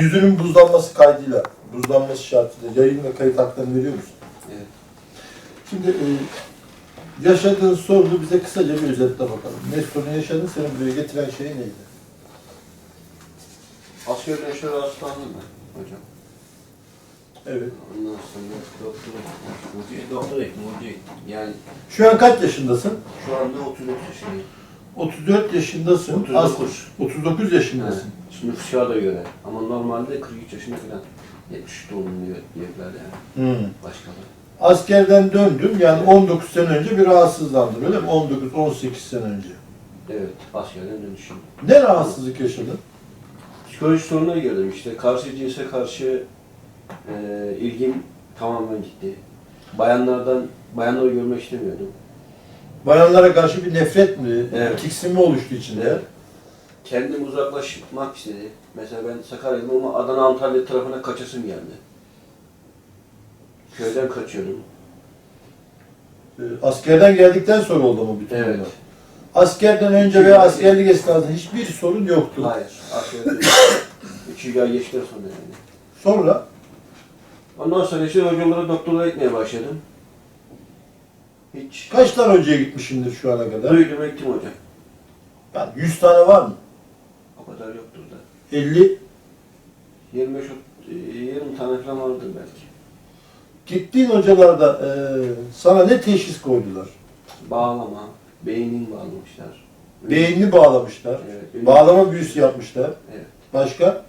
yüzünün buzlanması kaydıyla, buzlanması şartıyla yayın ve kayıt haklarını veriyor musun? Evet. Şimdi e, yaşadığın sorunu bize kısaca bir özetle bakalım. Ne sorun yaşadın, seni buraya getiren şey neydi? Asker yaşları hastalandım ben hocam. Evet. Ondan sonra doktora gittim. Doktora gittim, hocaya gittim. Yani Şu an kaç yaşındasın? şu anda 34 yaşındayım. 34 yaşındasın. 39. As- 39 yaşındasın. Evet. Şimdi nüfusa da göre. Ama normalde 43 yaşında falan. 73 doğumlu diyor diyorlar yani. Hmm. Başkaları. Askerden döndün, yani 19 sene önce bir rahatsızlandın öyle mi? 19-18 sene önce. Evet, askerden dönüşüm. Ne rahatsızlık yaşadın? Psikoloji sorununa girdim işte. Karşı cinse karşı e, ilgim tamamen gitti. Bayanlardan, bayanları görmek istemiyordum. Bayanlara karşı bir nefret mi, Evet. tiksinme oluştu içinde? Kendim uzaklaşmak istedi. Mesela ben Sakarya'lıyım ama Adana Antalya tarafına kaçasım geldi. Köyden kaçıyordum. Ee, Askerden geldikten sonra oldu mu bütün Evet. bunlar? Askerden önce veya askerlik esnasında hiçbir sorun yoktu. Hayır. Askerde 3 ay geçtikten sonra yani. Sonra Ondan sonra işte hocalara doktora gitmeye başladım. Hiç kaç tane hocaya gitmişsindir şu ana kadar? duydum ettim hocam. Yani 100 tane var mı? O kadar yoktur da. 50. 25 ot- e, 20 tane falan vardır belki. Gittiğin hocalarda e, sana ne teşhis koydular? Bağlama, beynin bağlamışlar. Beynini bağlamışlar. Evet. Bağlama büyüsü yapmışlar. Evet. Başka?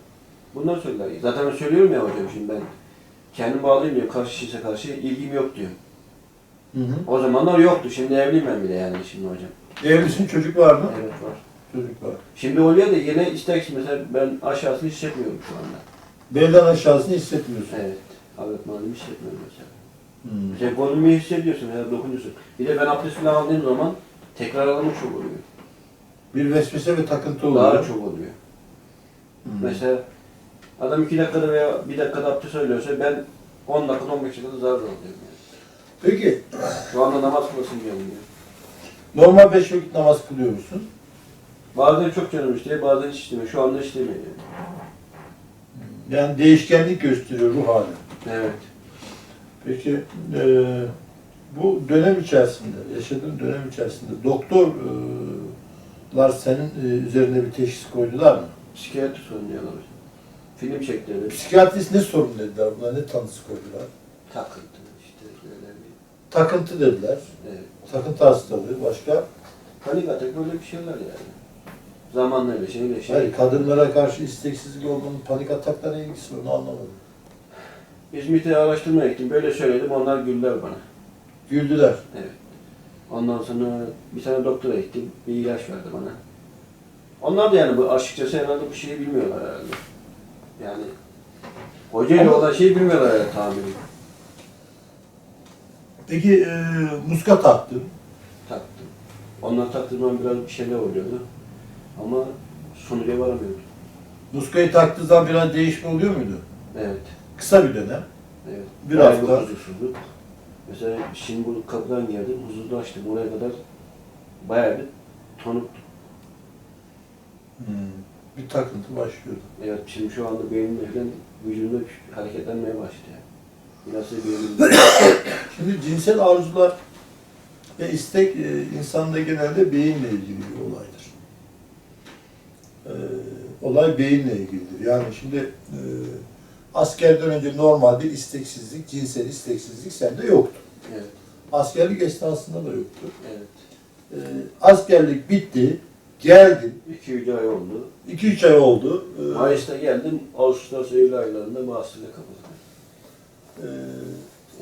Bunlar söyler. Zaten ben söylüyorum ya hocam şimdi ben kendim bağlayayım diyor karşı cinse karşı ilgim yok diyor. Hı hı. O zamanlar yoktu. Şimdi evliyim ben bile yani şimdi hocam. Evlisin çocuk var mı? Evet var. Çocuk var. Şimdi oluyor da yine istek mesela ben aşağısını hissetmiyorum şu anda. Belden aşağısını hissetmiyorsun. Evet. Öğretmenimi hissetmiyorum mesela. Hmm. Mesela kolumu hissediyorsun ya dokunuyorsun. Bir de ben abdest falan aldığım zaman tekrar alımı çok oluyor. Bir vesvese ve takıntı oluyor. Daha çok oluyor. Hmm. Mesela adam iki dakikada veya bir dakikada abdest söylüyorsa ben 10 dakikada 15 dakikada zarar alıyorum yani. Peki Şu anda namaz kılasın diyorum diyor. normal beş vakit namaz kılıyor musun? Bazen çok canım istiyor, bazen hiç istemiyor. Şu anda istemiyor yani. Yani değişkenlik gösteriyor ruh hali. Evet. Peki e, bu dönem içerisinde, yaşadığın dönem içerisinde doktorlar senin e, üzerine bir teşhis koydular mı? Psikiyatri sorunu diyorlar. Film çektiler. Psikiyatrist ne sorun dediler, buna ne tanısı koydular? Takıntı işte. Takıntı dediler, Evet. takıntı hastalığı, başka? Panik atak böyle bir şeyler yani. Zamanla öyle şey öyle şey. Hayır, kadınlara karşı isteksizlik olduğunun panik atakla ne ilgisi var, onu anlamadım. İzmit'e araştırmaya gittim. Böyle söyledim. Onlar güldüler bana. Güldüler. Evet. Ondan sonra bir tane doktora gittim. Bir ilaç verdi bana. Onlar da yani bu açıkçası herhalde bu şeyi bilmiyorlar herhalde. Yani hocayla olan şeyi bilmiyorlar herhalde tahminim. Peki e, muska taktın. Taktım. Onlar taktığımdan biraz bir şeyler oluyordu. Ama sonuca varamıyordum. Muskayı taktığı zaman biraz değişme oluyor muydu? Evet. Kısa bir dönem. Evet. Bir Bayağı hafta. Huzursuzluk. Mesela şimdi bu kapıdan geldim, huzurlu açtım. Oraya kadar bayağı bir tonuktu. Hmm. Bir takıntı başlıyordu. Evet, şimdi şu anda beynimde falan vücudumda hareketlenmeye başladı. Yani. Şimdi cinsel arzular ve istek e, insanda genelde beyinle ilgili bir olaydır. E, olay beyinle ilgilidir. Yani şimdi e, askerden önce normal bir isteksizlik, cinsel isteksizlik sende yoktu. evet, Askerlik esnasında da yoktu. evet. E, askerlik bitti, geldin. 2-3 ay oldu. 2-3 ay oldu. E, Mayıs'ta geldim, Ağustos, Eylül aylarında bahsile kapatıldı. E,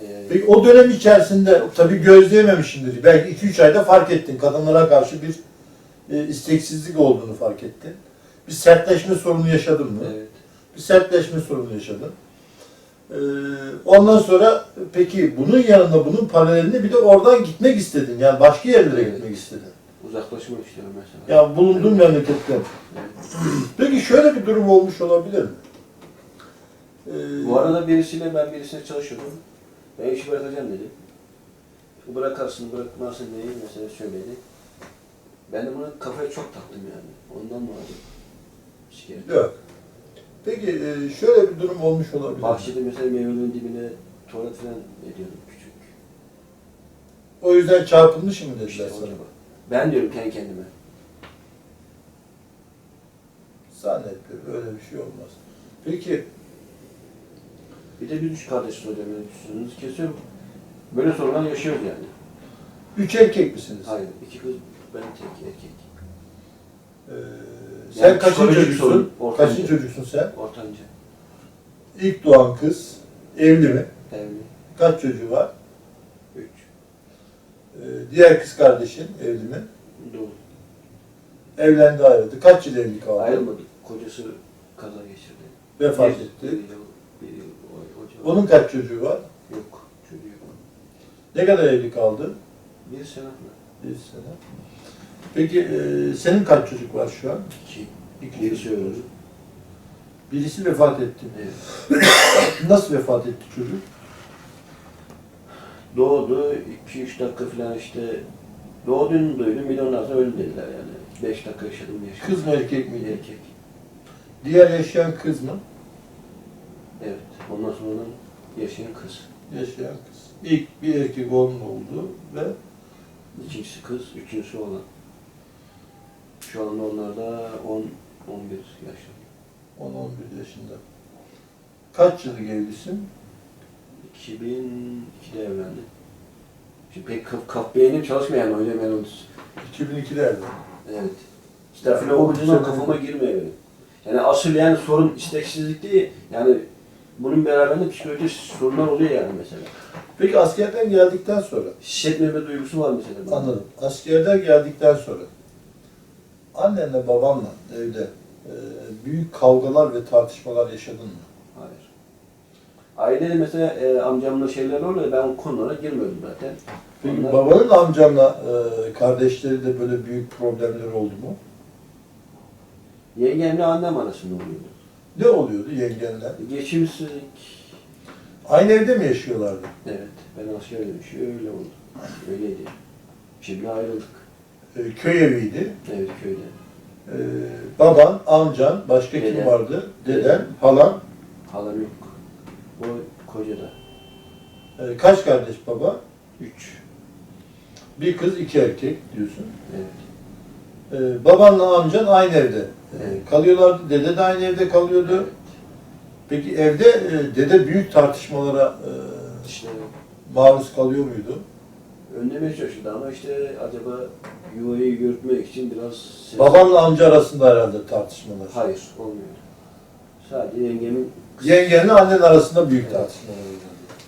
Ee, Peki o dönem içerisinde tabii gözleyememişsindir. Belki 2-3 ayda fark ettin. Kadınlara karşı bir e, isteksizlik olduğunu fark ettin. Bir sertleşme sorunu yaşadın mı? evet. Bir sertleşme sorunu yaşadın. Ee, ondan sonra peki bunun yanında bunun paralelinde bir de oradan gitmek istedin. Yani başka yerlere Evet. gitmek istedin. Uzaklaşmak istiyorum mesela. Ya bulunduğun memleketten. Evet. Peki şöyle bir durum olmuş olabilir mi? Ee, Bu arada birisiyle ben birisine çalışıyordum. Ben işi bırakacağım dedi. Bırakarsın, bırakmazsın diye mesela söyledi. Ben de bunu kafaya çok taktım yani. Ondan mı acaba? Şikayet. Yok. Peki e, şöyle bir durum olmuş olabilir. Bahçede mesela meyvelerin dibine tuvalet falan ediyordum küçük. O yüzden çarpılmış mı dediler İşte sana? acaba. Ben diyorum kendi kendime. Zannetmiyorum. Öyle bir şey olmaz. Peki Bir de üç kardeşiz hocam. Yani sözünüzü kesiyorum. Böyle sorunlar yaşıyoruz yani. üç erkek misiniz? Hayır. iki kız, ben tek erkek. Ee, sen Yani kaçıncı psikolojik çocuksun? sorun, ortanca. Kaçıncı çocuksun sen? Ortanca. İlk doğan kız. Evli mi? Evli. Kaç çocuğu var? Üç. Ee, diğer kız kardeşin evli mi? Doğru. Evlendi ayrıldı. Kaç yıl evli kaldı? Ayrılmadık. Kocası kaza geçirdi. Vefat Bir- etti. Bir yıl. Onun kaç çocuğu var? Yok. Çocuğu yok. Ne kadar evli kaldı? Bir sene. Bir sene. Peki e, senin kaç çocuk var şu an? İki. İki Birisi öldü. Birisi vefat etti. Evet. Nasıl vefat etti çocuk? Doğdu. 2-3 dakika falan işte doğduğunu duydum. Bir de ondan sonra öldü dediler yani. 5 dakika yaşadım yaşadım. Kız mı erkek miydi? Erkek. Diğer yaşayan kız mı? Evet. Ondan sonra yaşayan kız. Yaşayan kız. İlk bir erkek oğlun oldu ve İkincisi kız, üçüncüsü oğlan. Şu anda onlar da 10 11 yaşında. 10-11 yaşında. Kaç yıllık evlisin? 2002'de evlendi. Şimdi pek kaf, kaf beynim çalışmayan hocam ben onu. 2002'de evlendi. Evet. İşte falan o kafama girmiyor benim. Yani asıl yani sorun isteksizlik değil. Yani bunun beraberinde psikolojik sorunlar oluyor yani mesela. Peki askerden geldikten sonra, Hissetmeme duygusu var mesela. bende. anladım. Askerden geldikten sonra annenle babanla evde e, büyük kavgalar ve tartışmalar yaşadın mı? Hayır. Ailede mesela e, amcamla şeyler oluyor ben o konulara girmiyordum zaten. Peki Onlar- babanın amcanla e, kardeşleri de böyle büyük problemler oldu mu? Yengemle annem arasında oluyordu. Ne oluyordu yengenler? Geçimsizlik. Aynı evde mi yaşıyorlardı? Evet. Ben asker dönüşü öyle oldu. Öyleydi. Şimdi ayrıldık. E, köy eviydi. Evet köyde. E, baban, amcan, başka kim vardı? Deden, Dede. halan. Halam yok. O kocada. E, kaç kardeş baba? Üç. Bir kız, iki erkek diyorsun. Evet. E, babanla amcan aynı evde e, Evet. kalıyorlardı. Dede de aynı evde kalıyordu. Peki evde e, dede büyük tartışmalara e, İşte maruz kalıyor muydu? önlemeye çalışıyordu ama işte acaba yuvayı yürütmek için biraz... ses- Babanla amca arasında herhalde tartışmalar. Hayır, olmuyor. Sadece yengemin... Yengenle annen arasında büyük tartışmalar oluyor.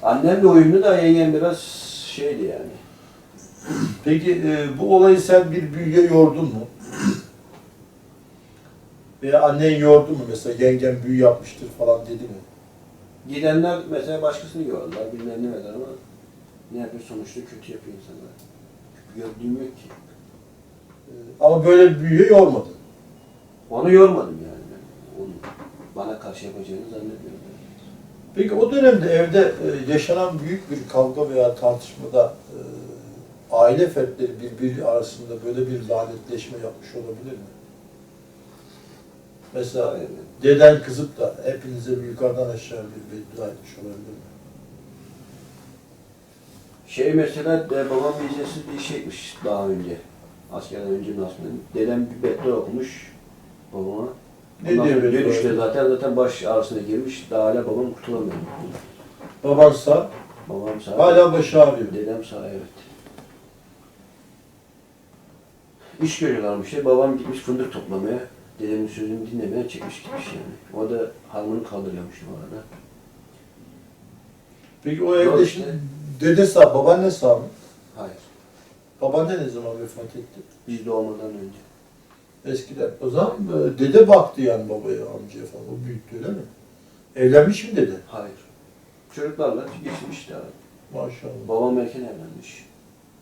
Annemle uyumlu da yengem biraz şeydi yani. Peki e, bu olayı sen bir büyüye yordun mu? Veya annen yordu mu mesela yengen büyü yapmıştır falan dedi mi? Gidenler mesela başkasını gördüler, bilmem ne mesela ama ne yapıyor sonuçta kötü yapıyor insanlar. Gördüğüm yok ki. E, ama böyle bir büyüye yormadın. Onu yormadım yani ben. Onu bana karşı yapacağını zannetmiyorum. Peki o dönemde evde e, yaşanan büyük bir kavga veya tartışmada e, aile fertleri birbiri arasında böyle bir lanetleşme yapmış olabilir mi? Mesela Yani deden kızıp da hepinize yukarıdan aşağı bir beddua etmiş olabilir mi? Şey mesela de, babam vizesiz bir şeymiş daha önce. Askerden önce aslında. Dedem bir beddua okumuş babama. Ne Ondan diyor dönüşte ediyor? zaten zaten baş arasına girmiş. Daha hala babam kurtulamıyor. Babansa Babam sağ. hala başı ağrıyor. Dedem sağ evet. İş görüyorlarmış. Babam gitmiş fındık toplamaya. Dedemin sözünü dinlemeye çekmiş gitmiş yani. O da harmonu kaldırıyormuş o arada. Peki o evde işte. şimdi dede sağ, babaanne sağ mı? Hayır. Babaanne ne zaman vefat etti? Biz doğmadan önce. Eskiden. O zaman e, dede baktı yani babaya, amcaya falan. O büyüttü öyle mi? Evlenmiş mi dede? Hayır. Çocuklarla geçmiş daha. Maşallah. Babam erken evlenmiş.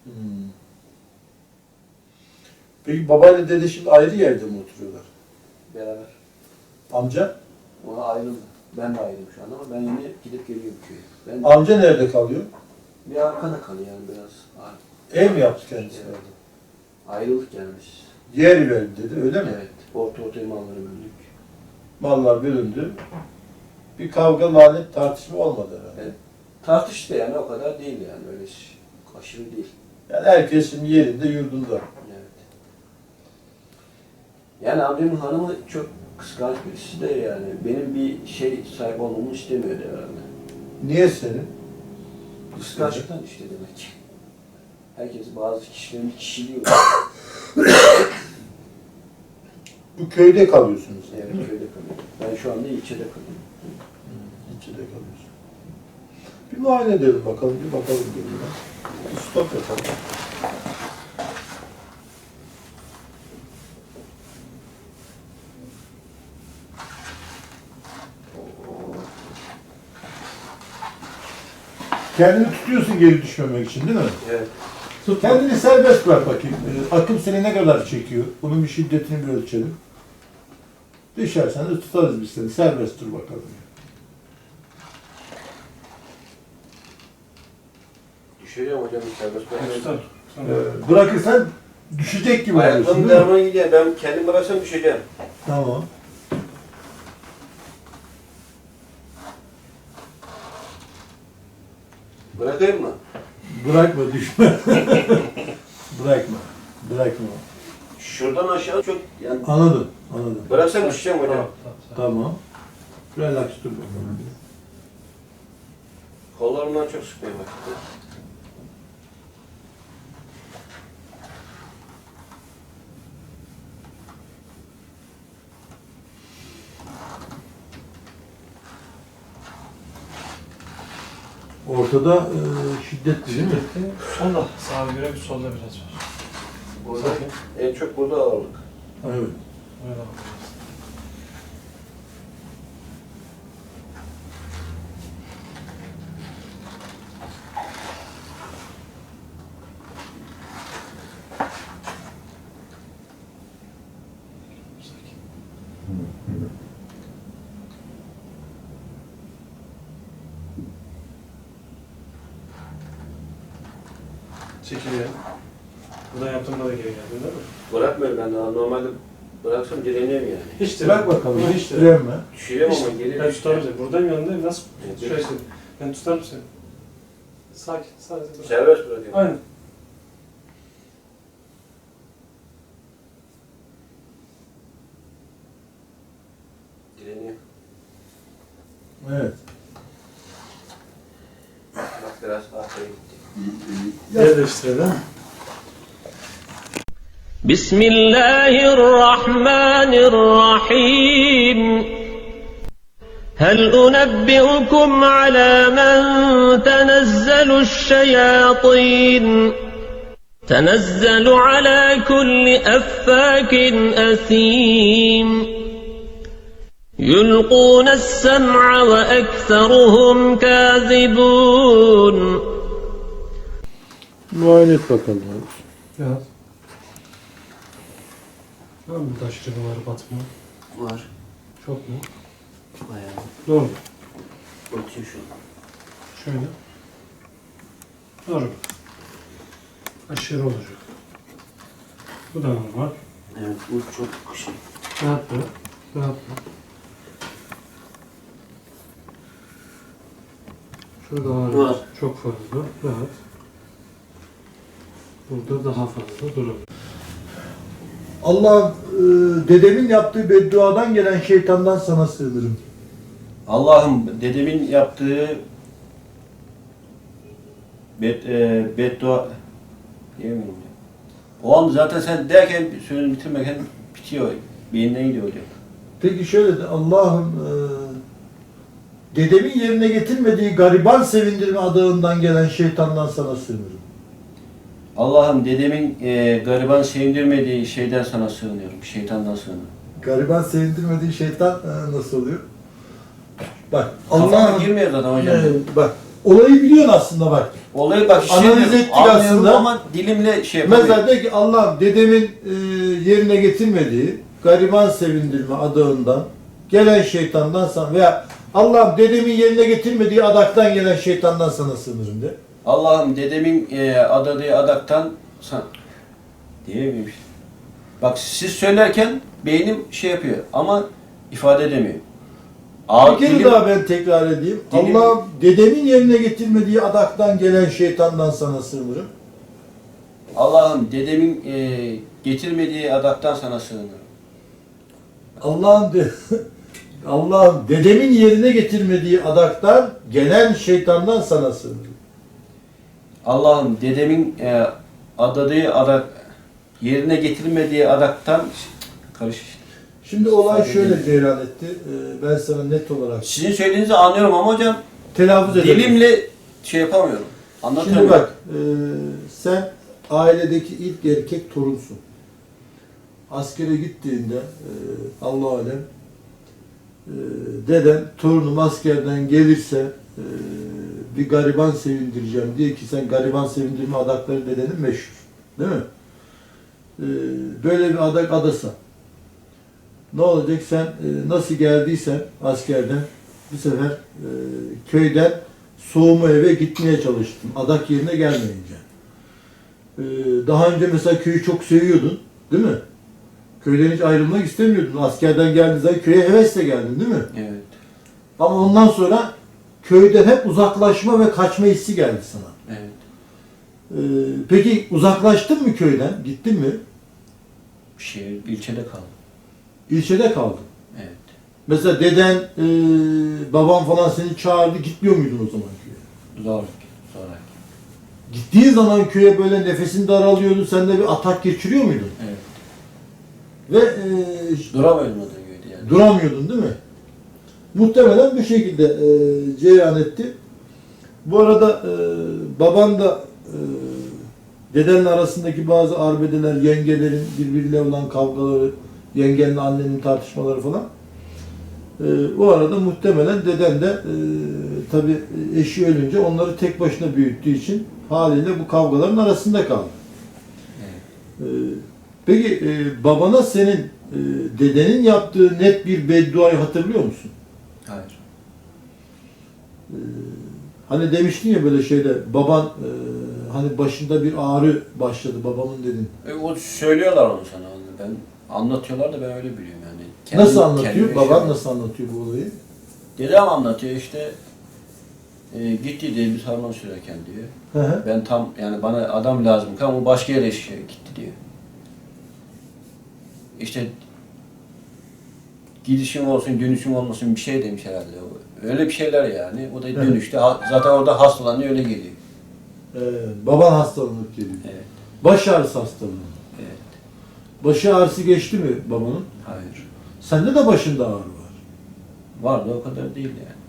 Hmm. Peki babayla dede şimdi ayrı yerde mi oturuyorlar? Beraber. Amca? Ona ayrıldı. Ben de ayrıyım şu an ama ben yine gidip geliyorum köye. Ben Amca nerede kalıyor? bir arkada kalıyor yani biraz. Ev mi yaptı kendisi? Evet. Ayrılık gelmiş. Yer verdi dedi öyle mi? Evet. Orta orta imanları böldük. mallar bölündü. Bir kavga, lanet, tartışma olmadı herhalde. Tartıştı yani o kadar değil yani öyle ş- aşırı değil. Yani herkes şimdi yerinde, yurdunda. Yani amcamın hanımı çok kıskanç birisi de yani. Benim bir şey sahip olmamı istemiyordu herhalde. Niye senin? Kıskançlıktan işte demek. Herkes bazı kişilerin kişiliği var. Bu köyde kalıyorsunuz. Evet köyde kalıyorum. Ben şu anda ilçede kalıyorum. İçinde kalıyorsun. Bir muayene edelim bakalım, bir bakalım stop yapalım. Kendini tutuyorsun geri düşmemek için değil mi? Evet. Kendini serbest bırak bakayım. Ee, akım seni ne kadar çekiyor? Bunun bir şiddetini bir ölçelim. Düşersen de tutarız biz seni. Serbest dur bakalım. Düşeceğim hocam serbest bırakmayın. Ee, bırakırsan düşecek gibi oluyorsun Ayaklarım değil mi? derman gidiyor. Ben kendim bıraksam düşeceğim. Tamam. Bırakayım mı? Bırakma düşme. Bırakma. Bırakma. Şuradan aşağı çok yani Anladım. Anladım. bıraksam düşeceğim hocam. Tamam. Relax dur bakalım. Kollarımdan çok sıkmaya başladı. Ortada e, şiddetli değil mi? Şiddetli. Solda. Sağa göre bir solda biraz var. Burada en çok burada ağırlık. Evet. Bakacağız. Çekiliyor. Buradan yaptığımda da geri geldin değil mi? Bırakmıyorum ben daha. Normalde bıraksam direniyorum yani. Hiç Bırak bakalım. Hiç direnme. Hiç- ama geri Ben tutarım seni. Buradan yanındayım. Nasıl? Evet, Şöyle seni. Ben tutarım seni. Sakin. Sadece dur. Serbest bırakıyorum. Aynen. Direniyor. Evet. Bak biraz arkaya gitti. Yer değiştirelim. بسم الله الرحمن الرحيم هل أنبئكم على من تنزل الشياطين تنزل على كل أفاك أثيم يلقون السمع وأكثرهم كاذبون Muayene et bakalım. Evet. Var mı taş var batma? Var. Çok mu? Bayağı. Doğru. mu? Ötüyor şu. Şöyle. Doğru. Aşırı olacak. Bu da normal. Evet bu çok şey. Rahat bırak. Rahat bırak. Şurada ağrı Var. çok fazla. Rahat. Burada daha fazla durabilir. Allah e, dedemin yaptığı bedduadan gelen şeytandan sana sığınırım. Allah'ım dedemin yaptığı bet, e, beddua diyemiyorum ya. O an zaten sen derken sözünü bitirmeden bitiyor. Beyinden gidiyor hocam. Peki şöyle de Allah'ım e, dedemin yerine getirmediği gariban sevindirme adağından gelen şeytandan sana sığınırım. Allah'ım dedemin e, gariban sevindirmediği şeyden sana sığınıyorum. Şeytandan sığınıyorum. Gariban sevindirmediği şeytan e, nasıl oluyor? Bak Kafama Allah'ım girmiyor zaten hocam. e, bak olayı biliyorsun aslında bak. Olayı bak Analiz şimdi ettik anlıyorum aslında. ama dilimle şey yapamıyorum. Mesela de ki Allah'ım dedemin e, yerine getirmediği gariban sevindirme adağından gelen şeytandan sana veya Allah'ım dedemin yerine getirmediği adaktan gelen şeytandan sana sığınırım de. Allah'ım dedemin e, adadığı adaktan san diyemiyorum işte. Bak siz söylerken beynim şey yapıyor ama ifade edemiyorum. Bir kere dilim- daha ben tekrar edeyim. Dilim- Allah dedemin yerine getirmediği adaktan gelen şeytandan sana sığınırım. Allah'ım dedemin e, getirmediği adaktan sana sığınırım. Allah'ın de, Allah'ın dedemin yerine getirmediği adaktan gelen şeytandan sana sığınırım. Allah'ım dedemin e, adadığı adak yerine getirmediği adaktan karış. Şimdi olay şöyle cereyan etti. Ee, Ben sana net olarak Sizin söylediğinizi anlıyorum ama hocam telaffuz ederim. dilimle şey yapamıyorum. Şimdi Anlatamıyorum. bak, e, sen ailedeki ilk erkek torunsun. Askere gittiğinde e, Allah alem e, deden torunum askerden gelirse e, bir gariban sevindireceğim diye ki sen gariban sevindirme adakları dedenin meşhur. Değil mi? E, böyle bir adak adasa. Ne olacak sen e, nasıl geldiysen askerden bu sefer e, köyden soğuma eve gitmeye çalıştım. Adak yerine gelmeyince. Ee, daha önce mesela köyü çok seviyordun. Değil mi? Köyden hiç ayrılmak istemiyordun. Askerden geldiğin zaman köye hevesle geldin değil mi? Evet. Ama ondan sonra köyden hep uzaklaşma ve kaçma hissi geldi sana. Evet. Ee, peki uzaklaştın mı köyden? Gittin mi? Şehir, ilçede kaldım. İlçede kaldın. Evet. Mesela deden, e, baban falan seni çağırdı. Gitmiyor muydun o zaman köye? Zoraki. Zoraki. Gittiğin zaman köye böyle nefesin daralıyordu. Sen de bir atak geçiriyor muydun? Evet. Ve e, Duramıyordum o yani. duramıyordun değil mi? Muhtemelen bu şekilde e, cereyan etti. Bu arada e, baban da e, dedenle arasındaki bazı arbedeler, yengelerin birbiriyle olan kavgaları, yengenle annenin tartışmaları falan. E, o arada muhtemelen deden de e, tabi eşi ölünce onları tek başına büyüttüğü için haliyle bu kavgaların arasında kaldı. Evet. Ee, Peki e, babana senin e, dedenin yaptığı net bir bedduayı hatırlıyor musun? Hayır. Ee, hani demiştin ya böyle şeyde baban e, hani başında bir ağrı başladı babamın dedin. E, o söylüyorlar onu sana. Ben anlatıyorlar da ben öyle biliyorum yani. Kendim- nasıl anlatıyor? Baban yaşıyorum. nasıl anlatıyor bu olayı? Dedem anlatıyor işte e, gitti diye bir harman sürerken diyor. Hı hı. Ben tam yani bana adam lazım ama başka yere gitti diyor. İşte gidişim olsun, dönüşüm olmasın bir şey demiş herhalde. Öyle bir şeyler yani. O da Evet. dönüşte zaten orada hastalanıyor öyle geliyor. Ee, baban hastalanıp geliyor. Evet. Baş ağrısı hastalığı. Evet. Başı ağrısı geçti mi babanın? Hayır. Sende de başında ağrı var. Var da o kadar değil yani.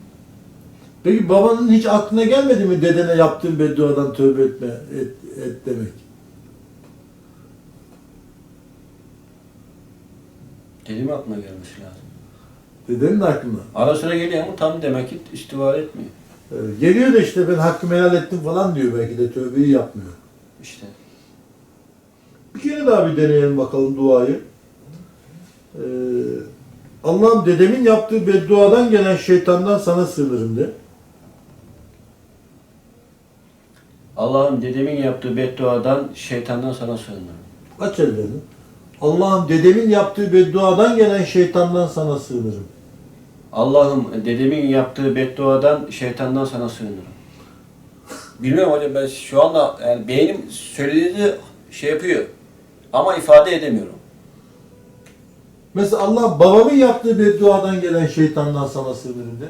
Peki babanın hiç aklına gelmedi mi dedene yaptığın bedduadan tövbe etme, et, et demek? Dedim aklıma gelmesi lazım. Dedenin de aklına. Ara sıra geliyor ama tam demek ki istivar etmiyor. Ee, Geliyor da işte ben hakkımı helal ettim falan diyor belki de tövbeyi yapmıyor. İşte. Bir kere daha bir deneyelim bakalım duayı. Ee, Allah'ım dedemin yaptığı bedduadan gelen şeytandan sana sığınırım de. Allah'ım dedemin yaptığı bedduadan şeytandan sana sığınırım. Aç ellerini. Allah'ım dedemin yaptığı bedduadan gelen şeytandan sana sığınırım. Allah'ım dedemin yaptığı bedduadan şeytandan sana sığınırım. Bilmiyorum hocam ben şu anda yani beynim söylediğini şey yapıyor ama ifade edemiyorum. Mesela Allah babamın yaptığı bedduadan gelen şeytandan sana sığınırım de.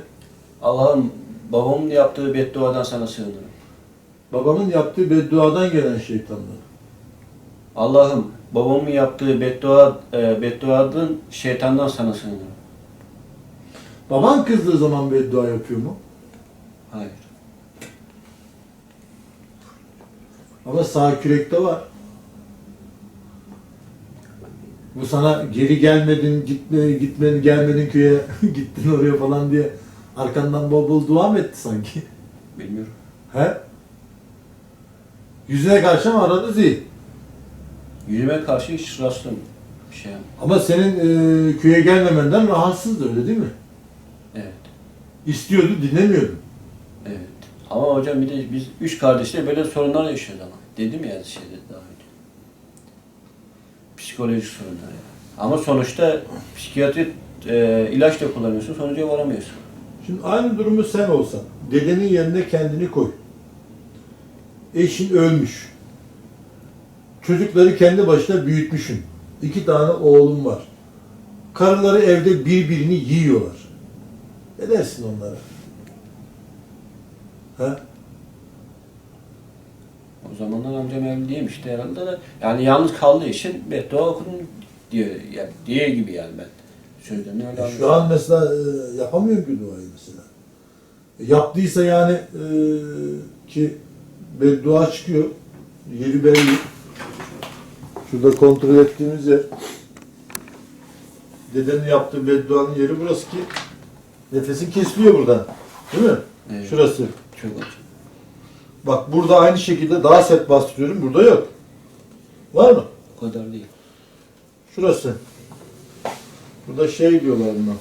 Allah'ım babamın yaptığı bedduadan sana sığınırım. Babamın yaptığı bedduadan gelen şeytandan. Allah'ım babamın yaptığı beddua, e, bedduadan şeytandan sana sığınırım. Baban kızdığı zaman beddua yapıyor mu? Hayır. Ama sağ kürekte var. Bu sana geri gelmedin, gitme, gitmedin, gelmedin köye, gittin oraya falan diye arkandan bol bol dua mı etti sanki? Bilmiyorum. He? Yüzüne karşı mı aradı zil? Yüzüme karşı hiç rastlam bir şey. Ama senin e, köye gelmemenden rahatsızdı öyle değil mi? Evet. İstiyordu, dinlemiyordun. Evet. Ama hocam bir de biz üç kardeşle böyle sorunlar yaşıyoruz ama. Dedim ya şeyde daha önce. Psikolojik sorunlar yani. Ama sonuçta psikiyatri e, ilaç da kullanıyorsun, sonuca varamıyorsun. Şimdi aynı durumu sen olsan, dedenin yerine kendini koy. Eşin ölmüş. Çocukları kendi başına büyütmüşsün. İki tane oğlum var. Karıları evde birbirini yiyorlar. Ne dersin onlara? Ha? O zamanlar amcam evli değilmişti herhalde de. Yani yalnız kaldığı için beddua okudum diyor. Yani diye gibi yani ben. Öyle E, Şu an mesela e, yapamıyor ki duayı mesela. E, Yaptıysa yani e, ki beddua çıkıyor. Yeri belli. Şurada kontrol ettiğimiz yer. Dedenin yaptığı bedduanın yeri burası ki nefesin kesiliyor buradan. Değil mi? Evet. Şurası. Çok acı. Bak burada aynı şekilde daha sert bastırıyorum. Burada yok. Var mı? O kadar değil. Şurası. Burada şey diyorlar buna.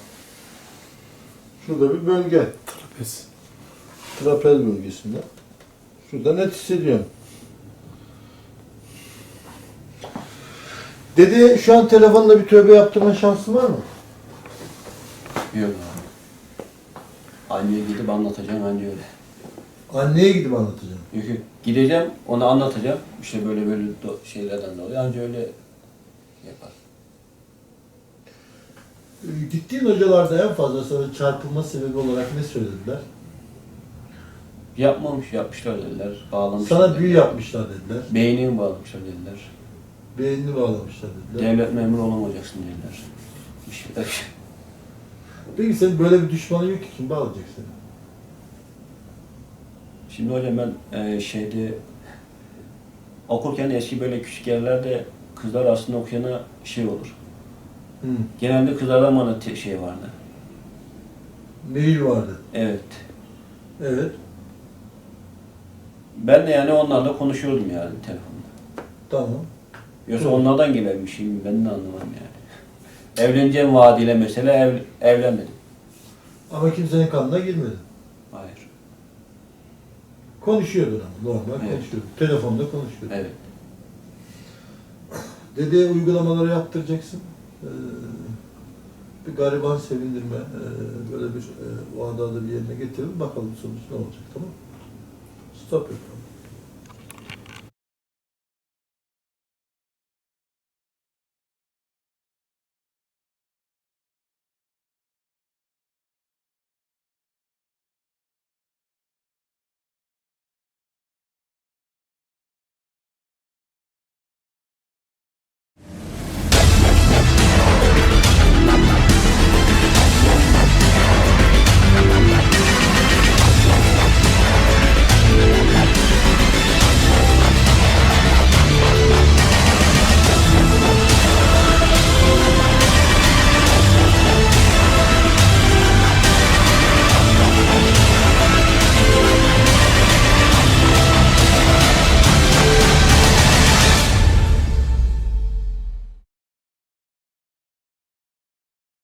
Şurada bir bölge. Trapez. Trapez bölgesinde. Şurada net hissediyorum. Dedi şu an telefonla bir tövbe yaptırma şansın var mı? Yok abi. Anneye gidip anlatacağım anca öyle. Anneye gidip anlatacağım. Yok yok. Gideceğim, ona anlatacağım. İşte böyle böyle şeylerden dolayı anca öyle yapar. Ee, Gittiğin hocalarda en fazla sana çarpılma sebebi olarak ne söylediler? Yapmamış, yapmışlar dediler. Bağlamışlar Sana büyü dediler. yapmışlar dediler. Beynini bağlamışlar dediler. Beynini bağlamışlar dediler. Devlet memuru olamayacaksın dediler. Bir şeyler. Peki senin böyle bir düşmanın yok ki kim bağlayacak seni? Şimdi hocam ben e, şeyde okurken eski böyle küçük yerlerde kızlar aslında okuyana şey olur. Hı. Genelde kızlardan bana te- şey vardı. Mail vardı. Evet. Evet. Ben de yani onlarla konuşuyordum yani telefonda. Tamam. Yoksa onlardan gelen bir şey mi ben de anlamadım yani. Evleneceğim vaadiyle mesela ev, evlenmedim. Ama kimsenin kanına girmedi. Hayır. Konuşuyordun ama normal Evet. konuşuyordun. Telefonda konuşuyordun. Evet. Dede uygulamaları yaptıracaksın. Ee, bir gariban sevindirme, ee, böyle bir e, o bir yerine getirelim. Bakalım sonuç ne olacak tamam mı? Stop yapalım.